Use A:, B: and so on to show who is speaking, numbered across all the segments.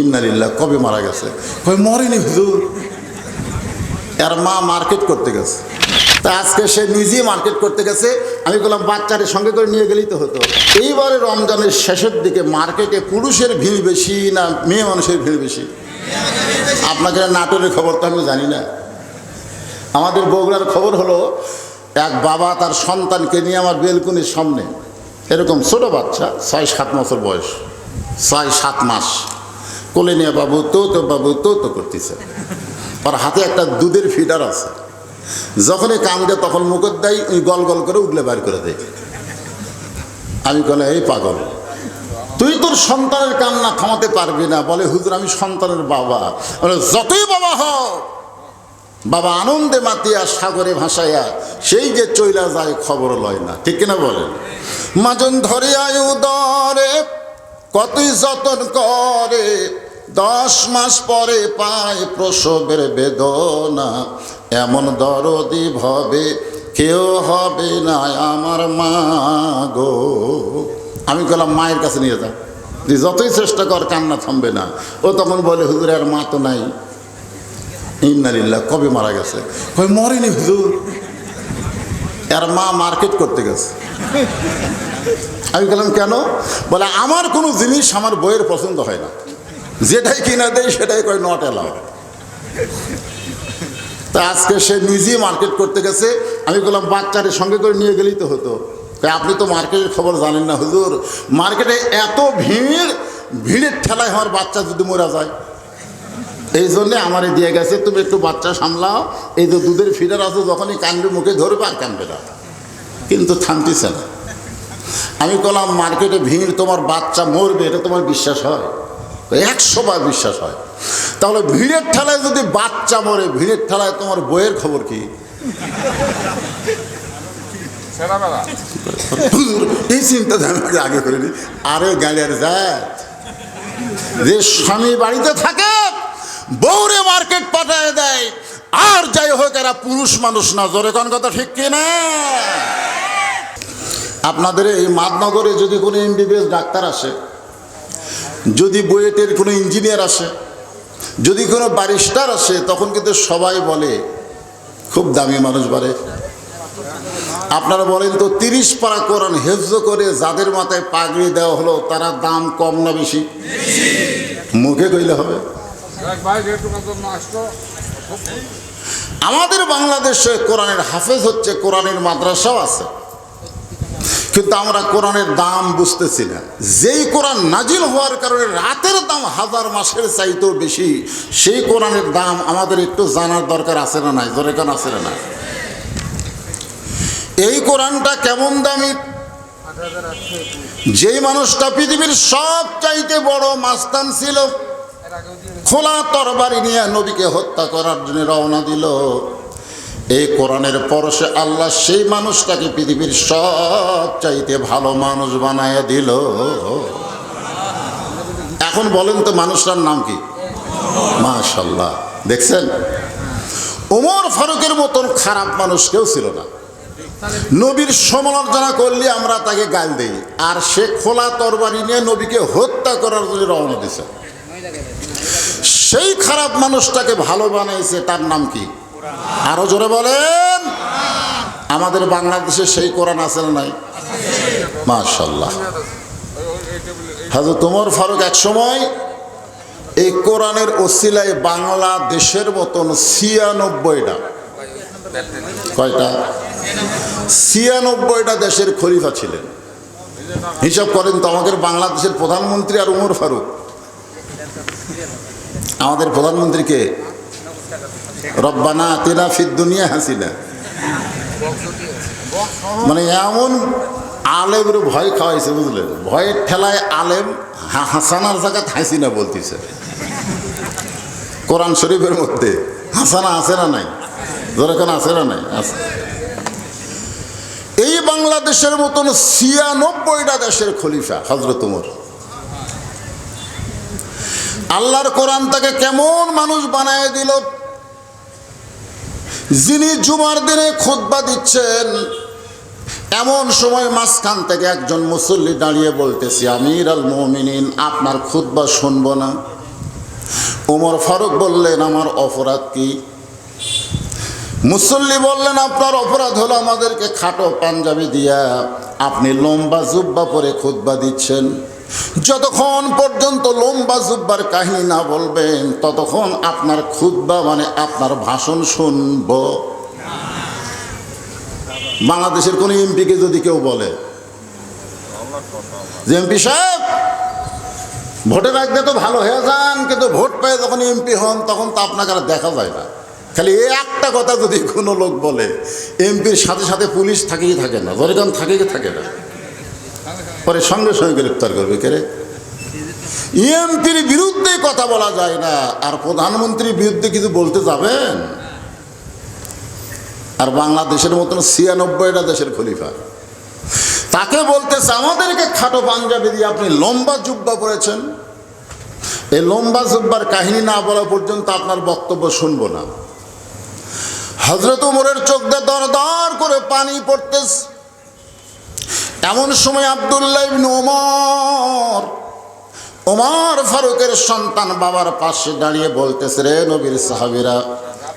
A: ইন্নালিল্লাহ, কবে মারা গেছে? কই মরেনি হুজুর। এর মা মার্কেট করতে গেছে। তা আজকে সে নিজেই মার্কেট করতে গেছে। আমি বললাম বাচ্চারে সঙ্গে করে নিয়ে গেলেই তো হতো। এইবারে রমজানের শেষের দিকে মার্কেটে পুরুষের ভিড় বেশি না মেয়ে মানুষের ভিড় বেশি? আপনাকে নাটোরের খবর তো আমি জানি না। আমাদের বগুড়ার খবর হলো, এক বাবা তার সন্তানকে নিয়ে আমার বেলকুনির সামনে, এরকম ছোট বাচ্চা, ছয় সাত বছর বয়স, ছয় সাত মাস। কোলে নিয়ে বাবু তো তো বাবু তো তো করতেছে। আর হাতে একটা দুধের ফিডার আছে। যখনই কান্দে তখন মুখের দেয় ওই গল গল করে উগলে বাইর করে দেয়। আমি কলে এই পাগল, তুই তোর সন্তানের কান্না থামাতে পারবি না। বলে, হুজুর, আমি সন্তানের বাবা। বলে, যতই বাবা হও বাবা আনন্দে মাতিয়া, সাগরে ভাসাইয়া, সেই যে চইলা যায়, খবর লয় না। ঠিক কিনা বলেন? মাজন ধরে আয়ু দরে কতই যতন করে দশ মাস পরে পায় প্রসবের বেদনা। এমন দরদি ভবে কেউ হবে না আমার মা গো। আমি বললাম মায়ের কাছে নিয়ে যা। তুই যতই চেষ্টা কর, কান্না থামবে না। ও তখন বলে, হুজুর, আর মা তো নাই। ইন্নালিল্লাহ কবে মারা গেছে? কই মরেনি হুজুর। আর মা মার্কেট করতে গেছে। আমি বললাম কেন? বলে, আমার কোনো জিনিস আমার বইয়ের পছন্দ হয় না। যেটাই কিনা দেয়, সেটাই কয় নট এলাও তা আজকে সে নিজেই মার্কেট করতে গেছে। আমি বললাম, বাচ্চারে সঙ্গে করে নিয়ে গেলেই তো হতো। তাই আপনি তো মার্কেটের খবর জানেন না হুজুর। মার্কেটে এত ভিড়, ভিড়ের ঠেলায় আমার বাচ্চা যদি মরা যায়। এই জন্যে আমারে দিয়ে গেছে, তুমি একটু বাচ্চা সামলাও। এই যে দুধের ফিডার আছে, যখনই কানবে মুখে ধরবে আর কানবে না। কিন্তু থামতেছে না। আমি বললাম মার্কেটে ভিড়, তোমার বাচ্চা মরবে, এটা তোমার বিশ্বাস হয়? একশো বার বিশ্বাস হয়। তাহলে ভিড়ের ঠেলায় যদি বাচ্চা মরে ভিড়ের ঠেলায় তোমার বইয়ের খবর কি? এই চিন্তা আমি আগে করিনি আরে গাড়ির যায় যে স্বামী বাড়িতে থাকে বউরে মার্কেট পাঠায় দেয় আর যাই হোক এরা পুরুষ মানুষ না জোরে কোন কথা ঠিক কিনা আপনাদের এই মাদনগরে যদি কোনো এমবিবিএস ডাক্তার আসে যদি বুয়েটের কোনো ইঞ্জিনিয়ার আসে, যদি কোনো ব্যারিস্টার আসে, তখন কিন্তু সবাই বলে, খুব দামি মানুষ বাড়ে আপনারা বলেন তো, তিরিশ পারা কোরআন হেফজ করে যাদের মাথায় পাগড়ি দেওয়া হলো, তারা দাম কম না বেশি? মুখে কইলে হবে। আমাদের বাংলাদেশে কোরআনের হাফেজ হচ্ছে, কোরআনের মাদ্রাসাও আছে। কিন্তু আমরা কোরআনের দাম বুঝতেছি না। যেই কোরআন নাজিল হওয়ার কারণে রাতের দাম হাজার মাসের চাইতেও বেশি, সেই কোরআনের দাম আমাদের একটু জানার দরকার আছে না নাই? ধরে কেন আছে না এই কোরআনটা কেমন দামি? যেই মানুষটা পৃথিবীর সব চাইতে বড় মাস্তান ছিল, খোলা তরবারি নিয়ে নবীকে হত্যা করার জন্য রওনা দিল। এই কোরআনের পরশে আল্লাহ সেই মানুষটাকে পৃথিবীর সব চাইতে ভালো মানুষ বানায় দিল। এখন বলেন তো মানুষটার নাম কি? মাশাল্লাহ দেখছেন? ওমর ফারুকের মতন খারাপ মানুষ কেউ ছিল না। নবীর সমালোচনা করলে আমরা তাকে গাল দিই। আর সে খোলা তরবারি নিয়ে নবীকে হত্যা করার জন্য রওনা দিছে। সেই খারাপ মানুষটাকে ভালো বানাইছে, তার নাম কি? আরও জোরে বলেন। আমাদের বাংলাদেশে সেই কোরআন আছে না নাই? মাশাল্লাহ হাজর তোমার ফারুক এক সময় এই কোরআনের ওসিলায় বাংলাদেশের মতন ছিয়ানব্বইটা, কয়টা? ছিয়ানব্বইটা দেশের খলিফা ছিলেন। হিসাব করেন তো আমাদের বাংলাদেশের প্রধানমন্ত্রী আর উমর ফারুক। আমাদের প্রধানমন্ত্রীকে রব্বানা তেনা ফিদ দুনিয়া হাসিনা। মানে এমন আলেমের ভয় খাওয়াইছে বুঝলেন ভয়ের ঠেলায় আলেম হাসানার জায়গায় হাসিনা বলতেছে। কোরআন শরীফের মধ্যে। হাসানা আছে না নাই? যেরকম আছে না নাই? আছে। এই বাংলাদেশের মতন ছিয়ানব্বইটা দেশের খলিফা হজরত উমর। আল্লাহর কোরআন তাকে কেমন মানুষ বানায় দিল যিনি জুমার দিনে খোদবা দিচ্ছেন, এমন সময় মাঝখান থেকে একজন মুসল্লি দাঁড়িয়ে বলতেছি আমির আল মমিনিন, আপনার খুতবা শুনব না। ওমর ফারুক বললেন, আমার অপরাধ কি? মুসল্লি বললেন, আপনার অপরাধ হলো আমাদেরকে খাটো পাঞ্জাবি দিয়া আপনি লম্বা জুব্বা পরে খুতবা দিচ্ছেন। যতক্ষণ পর্যন্ত লম্বা জুব্বার কাহিনী না বলবেন, ততক্ষণ আপনার খুতবা মানে আপনার ভাষণ শুনব। বাংলাদেশের কোন এমপিকে যদি কেউ বলে, যে এমপি সাহেব ভোটের আগে তো ভালো হয়ে যান, কিন্তু ভোট পেয়ে যখন এমপি হন, তখন তো আপনাকে আর দেখা যায় না। খালি এই একটা কথা যদি কোনো লোক বলে, এমপির সাথে সাথে পুলিশ থাকেই থাকে না জরিগান থাকেই থাকে না। পরে সঙ্গে সঙ্গে গ্রেপ্তার করবে, কে রে? এমপির বিরুদ্ধে কথা বলা যায় না। আর প্রধানমন্ত্রীর বিরুদ্ধে কিছু বলতে যাবেন? আর বাংলাদেশের মতন ছিয়ানব্বইটা দেশের খলিফা। তাকে বলতেছে আমাদেরকে খাটো পাঞ্জাবি দিয়ে আপনি লম্বা জুব্বা পড়েছেন এই লম্বা জুব্বার কাহিনী না বলা পর্যন্ত আপনার বক্তব্য শুনব না। হজরত উমরের চোখ দিয়ে দর করে পানি পড়তেছে। এমন সময় আবদুল্লাহ ইবনে ওমর ওমর ফারুকের সন্তান বাবার পাশে দাঁড়িয়ে বলতেছে, রে নবীর সাহাবিরা,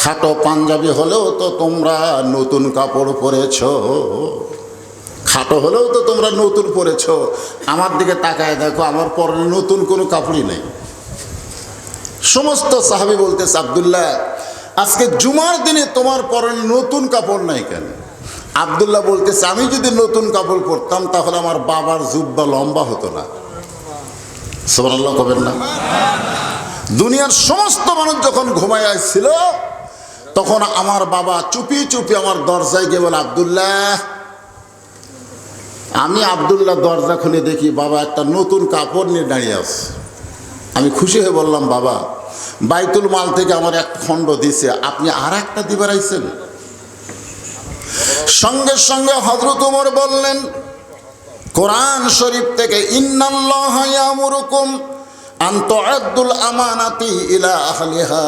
A: খাটো পাঞ্জাবি হলেও তো তোমরা নতুন কাপড় পরেছো। খাটো হলেও তো তোমরা নতুন পরেছ। আমার দিকে তাকায় দেখো, আমার পরনে নতুন কোনো কাপড়ই নেই। সমস্ত সাহাবি বলতেছে, আবদুল্লাহ, আজকে জুমার দিনে তোমার পরনে নতুন কাপড় নাই কেন? আবদুল্লাহ বলতেছে, আমি যদি নতুন কাপড় পরতাম, তাহলে আমার বাবার জুব্বা লম্বা হতো না। সোমানাল্লাহ কবেন না। দুনিয়ার সমস্ত মানুষ যখন ঘুমায় আসছিল, তখন আমার বাবা চুপি চুপি আমার দরজায় গিয়ে বলে, আবদুল্লাহ, আমি আবদুল্লাহ দরজা খুলে দেখি বাবা একটা নতুন কাপড় নিয়ে দাঁড়িয়ে আছে। আমি খুশি হয়ে বললাম, বাবা, বাইতুল মাল থেকে আমার এক খণ্ড দিছে, আপনি আর একটা দিবার আইছেন? সঙ্গে সঙ্গে হজরত উমর বললেন, কোরআন শরীফ থেকে ইন্নাল্লাহ ইয়ামুরুকুম আন তুআদ্দুল আমানাতি ইলা আহলিহা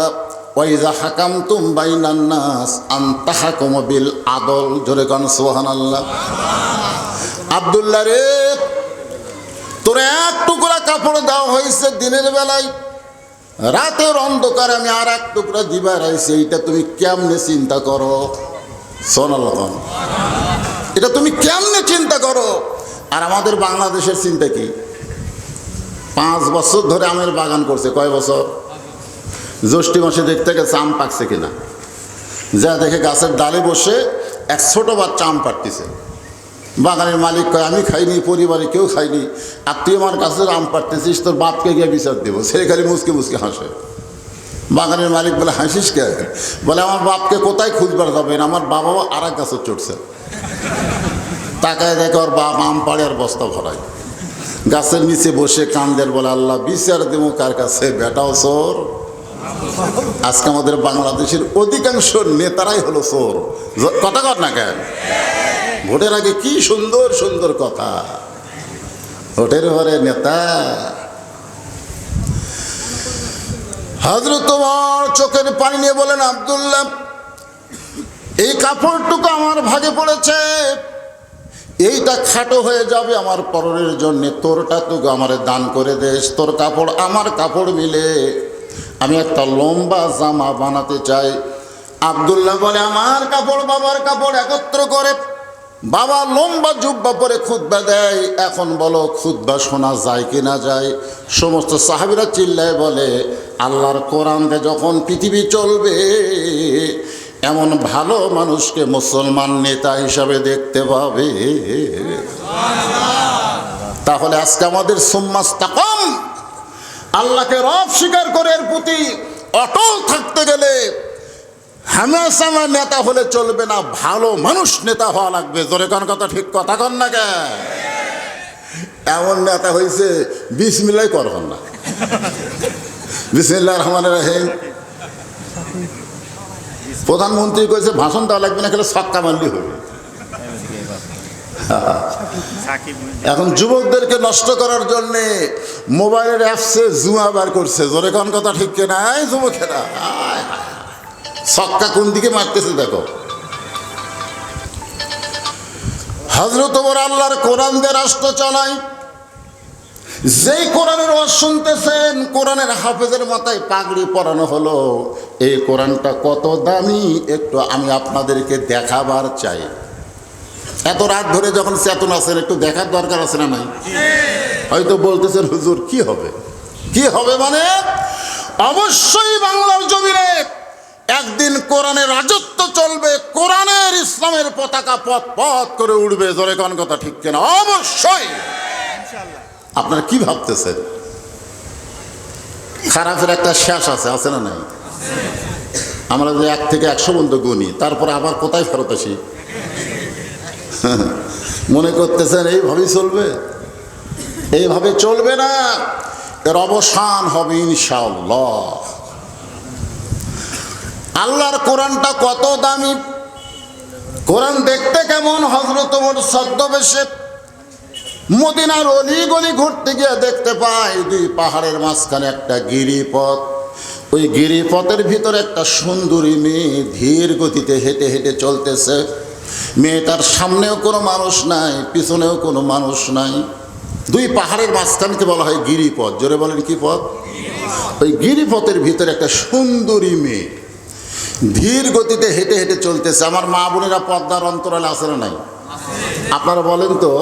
A: ওয়া ইযা হাকামতুম বাইনান নাস আন তাহকুমু বিল আদল। জোরে কোন, সুবহানাল্লাহ। আবদুল্লাহ রে, তোর এক টুকরা কাপড় দেওয়া হয়েছে দিনের বেলায়। রাতের অন্ধকারে আমি আর এক টুকরা দিবার আইছি, এইটা তুমি কেমনে চিন্তা করো? এটা তুমি কেমনে চিন্তা করো? আর আমাদের বাংলাদেশের চিন্তা কি? পাঁচ বছর ধরে আমের বাগান করছে, কয় বছর? জ্যৈষ্ঠী মাসে দেখতে গেছে আম পাকছে কিনা। যা দেখে গাছের ডালে বসে এক ছোট বাচ্চা আম পাড়তেছে। বাগানের মালিক কয়, আমি খাইনি, পরিবারে কেউ খাইনি। আর তুই আমার কাছে আম পাড়তেছিস, তোর বাপকে গিয়ে বিচার দেবো। সে খালি মুসকে মুসকে হাসে। বাগানের মালিক বলে, হাসিস কে? বলে, আমার বাপকে কোথায় খুঁজবার যাবেন? আমার বাবাও আর এক গাছে চড়ছে। তাকায় দেখে ওর বাপ আম পাড়ে আর বস্তা ভরায়। গাছের নিচে বসে কান্দের বলে, আল্লাহ, বিচার দেবো কার কাছে? বেটাও চোর। আজকে আমাদের বাংলাদেশের অধিকাংশ নেতারাই হলো জ- কথা কর না কেন? ভোটের আগে কি সুন্দর সুন্দর কথা। ভোটের ঘরে নেতা। হজরত তোমার চোখের পানি নিয়ে বলেন, আবদুল্লাহ, এই কাপড়টুকু আমার ভাগে পড়েছে। এইটা খাটো হয়ে যাবে আমার পরনের জন্যে। তোরটা তুই আমারে দান করে দেস। তোর কাপড়, আমার কাপড় মিলে। আমি একটা লম্বা জামা বানাতে চাই। আবদুল্লাহ বলে, আমার কাপড়, বাবার কাপড় একত্র করে বাবা লম্বা জুব্বা পরে খুদ্া দেয়। এখন বলো খুদ্া শোনা যায় কি না যায়? সমস্ত সাহাবিরা চিল্লায় বলে, আল্লাহর কোরআনকে যখন পৃথিবী চলবে, এমন ভালো মানুষকে মুসলমান নেতা হিসাবে দেখতে পাবে। তাহলে আজকে আমাদের সুম্মাস তাকম। আল্লাহকে রব স্বীকার করে এর প্রতি অটল থাকতে গেলে হামেশামা নেতা হলে চলবে না, ভালো মানুষ নেতা হওয়া লাগবে। জোরে কোন কথা, ঠিক কথা কন না কে? এমন নেতা হয়েছে বিসমিল্লাই করবেন না। বিসমিল্লাহ রহমান রাহিম। প্রধানমন্ত্রী কয়েছে ভাষণ দেওয়া লাগবে না, খেলে সক্কা মারলি হবে। এখন যুবকদেরকে নষ্ট করার জন্য মোবাইলের অ্যাপসে জুয়া বার করছে। জোরে কোন কথা, ঠিক কেনা? যুবকেরা। ছক্কা কোন দিকে মারতেছে দেখো। হজরত ওমর আল্লাহর কোরআন দিয়ে রাষ্ট্র চালায়। যেই কোরআনের ওয়াজ শুনতেছেন কোরআনের হাফেজের মাথায় পাগড়ি পরানো হলো। এই কোরআনটা কত দামি একটু আমি আপনাদেরকে দেখাবার চাই। এত রাত ধরে যখন চেতন আছেন একটু দেখার দরকার আছে না নাই? হয়তো বলতেছেন হুজুর কি হবে? কি হবে মানে? অবশ্যই বাংলার জমিনে একদিন কোরআনের রাজত্ব চলবে কোরআনের ইসলামের পতাকা পথ পথ করে উঠবে জোরে কোন কথা ঠিক কিনা? অবশ্যই। আপনারা কি ভাবতেছেন? খারাপের একটা শেষ আছে আছে না নাই? আমরা যদি এক থেকে একশো পর্যন্ত গুনি তারপরে আবার কোথায় ফেরত আসি? মনে করতেছেন এইভাবেই চলবে? এইভাবে চলবে না। এর অবসান হবে ইনশাআল্লাহ। আল্লাহর কোরআনটা কত দামি? কোরআন দেখতে কেমন? হজরত ওমর ছদ্মবেশে মদিনার অলি গলি ঘুরতে গিয়ে দেখতে পাই দুই পাহাড়ের মাঝখানে একটা গিরিপথ। ওই গিরিপথের ভিতরে একটা সুন্দরী মেয়ে ধীর গতিতে হেঁটে হেঁটে চলতেছে। মেয়েটার সামনেও কোনো মানুষ নাই, পিছনেও কোনো মানুষ নাই। দুই পাহাড়ের মাঝখানকে বলা হয় গিরিপথ। জোরে বলেন কি পথ? ওই গিরিপথের ভিতরে একটা সুন্দরী মেয়ে। ধীর গতিতে হেঁটে হেঁটে চলতেছে। আমার মা বোনেরা পদ্মার অন্তরালে আসে না নাই? আপনারা বলেন তো